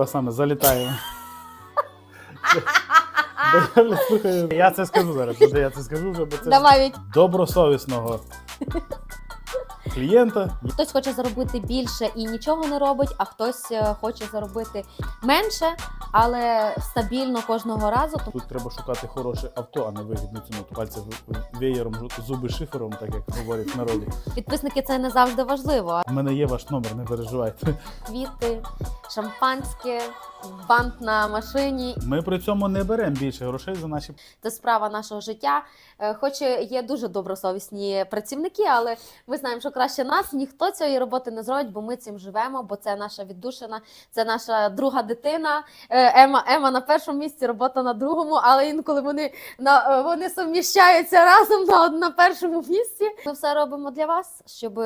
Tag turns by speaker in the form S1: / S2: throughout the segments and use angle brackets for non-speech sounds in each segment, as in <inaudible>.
S1: А саме залітаю. Я, <laughs> слухай, я це скажу зараз, я це скажу вже, бо це
S2: Давай
S1: добросовісного клієнта.
S2: хтось хоче заробити більше і нічого не робить, а хтось е, хоче заробити менше, але стабільно кожного разу.
S1: Тут треба шукати хороше авто, а не вигідну ціну. Пальці веєром, зуби шифером, так як говорять в народі.
S2: підписники це не завжди важливо.
S1: У мене є ваш номер, не переживайте.
S2: Квіти, шампанське, бант на машині.
S1: Ми при цьому не беремо більше грошей за наші
S2: Це справа нашого життя. Е, Хоч є дуже добросовісні працівники, але ми знаємо, що краще нас ніхто цієї роботи не зробить, бо ми цим живемо, бо це наша віддушина, це наша друга дитина. Е, Ема, Ема на першому місці, робота на другому, але інколи вони на е, вони суміщаються разом на, на першому місці. Ми все робимо для вас, щоб.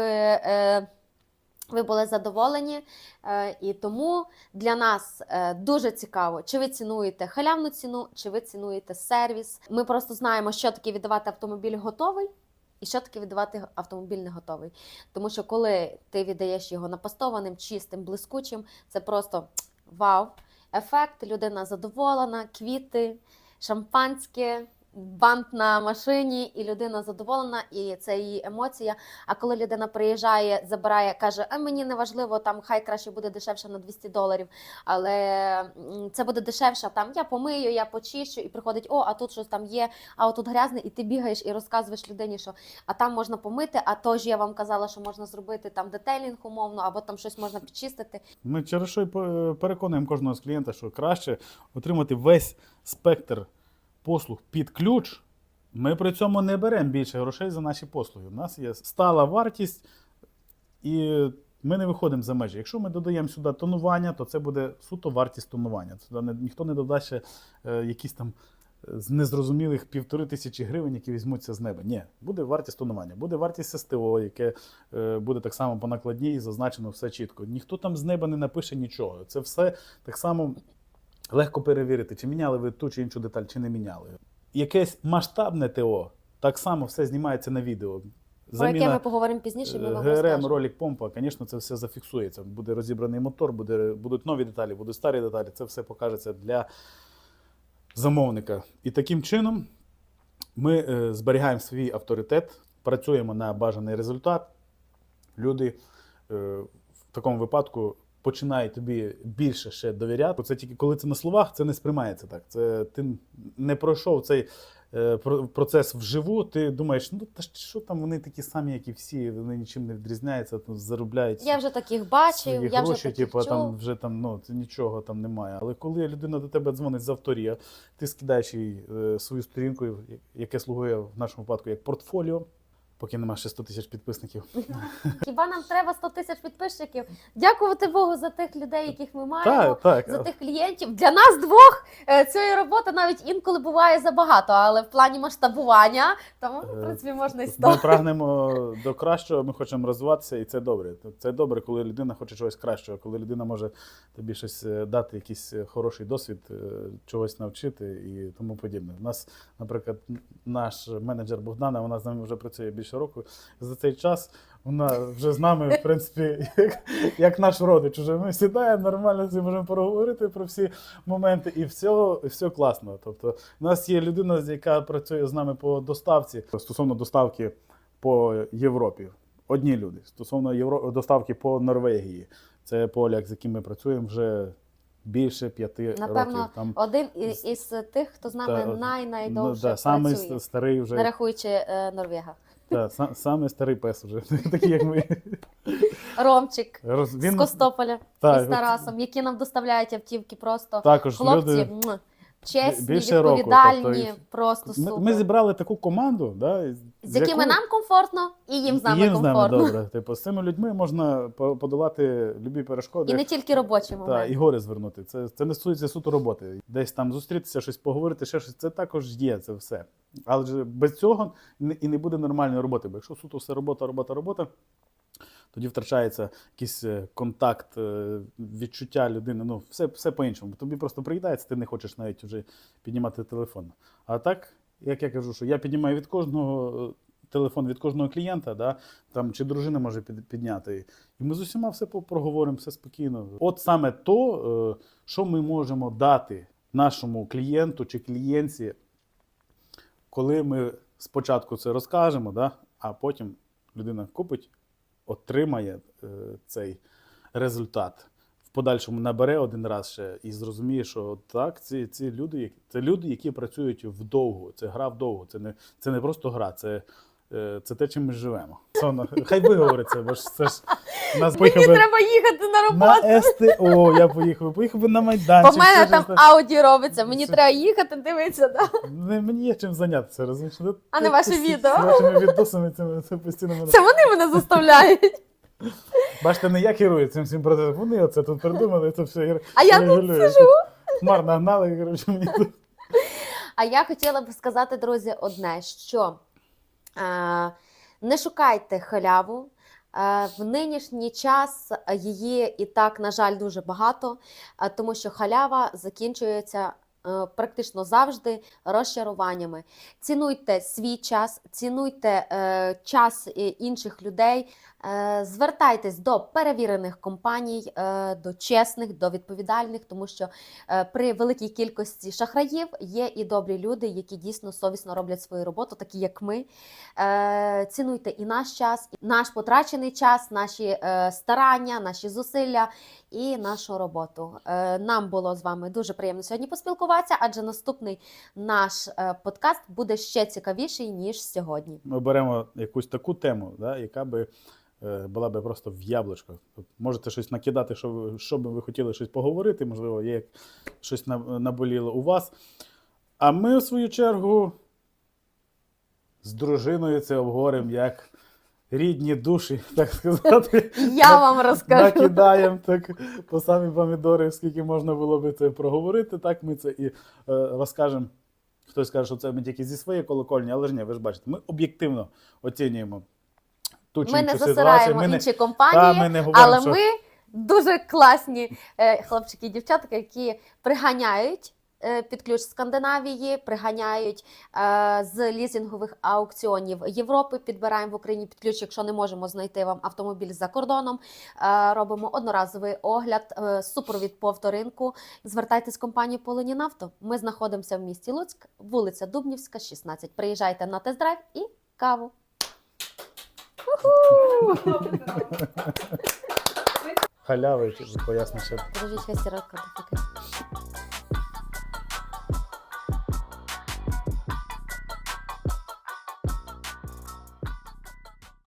S2: Ви були задоволені, Е, і тому для нас е, дуже цікаво, чи ви цінуєте халявну ціну, чи ви цінуєте сервіс. Ми просто знаємо, що таке віддавати автомобіль готовий. І що таке віддавати автомобіль не готовий? Тому що коли ти віддаєш його напастованим, чистим, блискучим, це просто вау! Ефект, людина задоволена, квіти, шампанське, бант на машині, і людина задоволена, і це її емоція. А коли людина приїжджає, забирає, каже: а мені не важливо, там хай краще буде дешевше на 200 доларів, але це буде дешевше. Там я помию, я почищу, і приходить: о, а тут щось там є, а отут грязне, і ти бігаєш і розказуєш людині, що а там можна помити, а то ж я вам казала, що можна зробити там детейлінг умовно, або там щось можна підчистити.
S1: Ми через що й по- переконуємо кожного з клієнта, що краще отримати весь спектр послуг під ключ. Ми при цьому не беремо більше грошей за наші послуги. У нас є стала вартість, і ми не виходимо за межі. Якщо ми додаємо сюди тонування, то це буде суто вартість тонування. Сюди ніхто не додасть ще е, якісь там е, з незрозумілих півтори тисячі гривень, які візьмуться з неба. Ні, буде вартість тонування, буде вартість СТО, яке е, буде так само по накладній і зазначено все чітко. Ніхто там з неба не напише нічого. Це все так само легко перевірити, чи міняли ви ту чи іншу деталь, чи не міняли. Якесь масштабне ТО, так само все знімається на відео.
S2: Про яке ми поговоримо пізніше. Ми вам
S1: ГРМ, ролик, помпа, звісно, це все зафіксується. Буде розібраний мотор, буде, будуть нові деталі, будуть старі деталі. Це все покажеться для замовника. І таким чином ми е, зберігаємо свій авторитет, працюємо на бажаний результат. Люди е, в такому випадку починають тобі більше ще довіряти. Це тільки коли це на словах, це не сприймається так. Це ти не пройшов цей е, процес вживу. Ти думаєш, ну та що там вони такі самі, як і всі, вони нічим не відрізняються, там заробляють.
S2: Я вже таких бачив, я
S1: гроші,
S2: вже таких
S1: типу,
S2: чув.
S1: там вже там ну це нічого там немає. Але коли людина до тебе дзвонить з авторія, ти скидаєш їй е, свою сторінку, яке слугує в нашому випадку як портфоліо, поки немає ще 100 тисяч підписників. <laughs>
S2: Хіба нам треба 100 тисяч підписчиків? Дякувати Богу за тих людей, яких ми маємо.
S1: Так,
S2: За тих клієнтів для нас двох е, цієї роботи навіть інколи буває забагато, але в плані масштабування тому в
S1: Е,
S2: принципі можна і
S1: Ми <laughs> прагнемо до кращого, ми хочемо розвиватися, і це добре. Це добре, коли людина хоче чогось кращого, коли людина може тобі щось е, дати, якийсь хороший досвід, чогось навчити і тому подібне. У нас, наприклад, наш менеджер Богдана, вона з нами вже працює більше року. За цей час вона вже з нами, в принципі, як, як наш родич. Уже ми сідаємо нормально, з можемо поговорити про всі моменти, і все, і все класно. Тобто, у нас є людина, яка працює з нами по доставці стосовно доставки по Європі. Одні люди. Стосовно Євро... доставки по Норвегії. Це поляк, з яким ми працюємо вже більше п'яти
S2: Напевно,
S1: років. Там
S2: Один із тих, хто з нами
S1: Та,
S2: най
S1: ну,
S2: найдовше
S1: да,
S2: працює,
S1: ст- старий
S2: не рахуючи е, Норвега.
S1: Та, са- самий старий пес вже, <laughs> такий як ми.
S2: Ромчик
S1: Роз...
S2: з Костополя
S1: так,
S2: із Тарасом, які нам доставляють автівки просто
S1: також
S2: хлопці.
S1: люди.
S2: Чесні,
S1: більше року,
S2: відповідальні,
S1: тобто
S2: просто
S1: Ми,
S2: супер.
S1: ми зібрали таку команду, да,
S2: з якими
S1: якою-
S2: нам комфортно, і їм з нами
S1: їм з нами
S2: комфортно.
S1: добре. <laughs> Типу, з цими людьми можна по- подолати любі перешкоди.
S2: І не тільки робочі
S1: Та,
S2: моменти.
S1: і гори звернути. Це, це не стосується суто роботи. Десь там зустрітися, щось поговорити, ще щось. Це також є, це все. Але без цього і не буде нормальної роботи. Бо якщо суто все робота, робота, робота, тоді втрачається якийсь е, контакт, е, відчуття людини. Ну, все, все по-іншому. Тобі просто приїдається, ти не хочеш навіть вже піднімати телефон. А так, як я кажу, що я піднімаю від кожного е, телефон від кожного клієнта, да, там, чи дружина може підняти. І ми з усіма все проговоримо, все спокійно. От саме то, що ми можемо дати нашому клієнту чи клієнтці, коли ми спочатку це розкажемо, да, а потім людина купить, отримає е, цей результат. В подальшому набере один раз ще і зрозуміє, що так, ці, ці люди, це люди, які працюють вдовго. Це гра вдовго. Це не, це не просто гра, це, це те, чим ми живемо. Соно, хай виговориться, бо ж це ж нас
S2: Мені
S1: поїхав би
S2: треба їхати на роботу.
S1: на СТО. Я поїхав, поїхав би на майданчик.
S2: В мене
S1: все ж
S2: там
S1: це-
S2: ауді робиться. Мені
S1: Це-
S2: треба їхати, дивитися. Да?
S1: Не, мені є чим зайнятися, розумієш? Ну,
S2: А не
S1: ти-
S2: ваші
S1: ти
S2: відео?
S1: З вашими відосами цими це постійно мене.
S2: Це вони мене заставляють. <laughs>
S1: Бачите, не я керую цим всім процесом. Вони оце тут придумали, це все ір-
S2: А я тут
S1: регулюють. Хмар нагнали, коротше, мені тут.
S2: А я хотіла б сказати, друзі, одне: що е, не шукайте халяву. Е, В нинішній час її і так, на жаль, дуже багато, е, тому що халява закінчується е, практично завжди розчаруваннями. Цінуйте свій час, цінуйте е, час е, інших людей, е, звертайтесь до перевірених компаній, е, до чесних, до відповідальних, тому що Е, при великій кількості шахраїв є і добрі люди, які дійсно совісно роблять свою роботу, такі як ми. Е, Цінуйте і наш час, і наш потрачений час, наші е, старання, наші зусилля і нашу роботу. Е, Нам було з вами дуже приємно сьогодні поспілкуватися, адже наступний наш е, подкаст буде ще цікавіший ніж сьогодні.
S1: Ми беремо якусь таку тему, да, яка би е, була би просто в яблучко. Можете щось накидати, що, що би ви хотіли щось поговорити, можливо, є щось наболіло у вас. А ми, в свою чергу, з дружиною це обговоримо як рідні душі, <laughs> так сказати.
S2: Я вам розкажу.
S1: Накидаємо так по самі помідори, скільки можна було би це проговорити. Так ми це і е, розкажемо. Хтось каже, що це ми тільки зі своєї колокольні, але ж ні, ви ж бачите, ми об'єктивно оцінюємо ту чи
S2: Ми
S1: іншу
S2: не засираємо
S1: Ми не,
S2: інші
S1: та,
S2: компанії.
S1: ми не говоримо,
S2: Але
S1: що
S2: ми дуже класні е, хлопчики і дівчатка, які приганяють е, під ключ Скандинавії, приганяють е, з лізингових аукціонів Європи, підбираємо в Україні під ключ, якщо не можемо знайти вам автомобіль за кордоном. Е, робимо одноразовий огляд, е, супровід по авторинку. Звертайтесь в компанію Полонінавто. Ми знаходимося в місті Луцьк, вулиця Дубнівська, 16. Приїжджайте на тест-драйв і каву. <laughs>
S1: халяви, поясню
S2: хай сіратка допікає.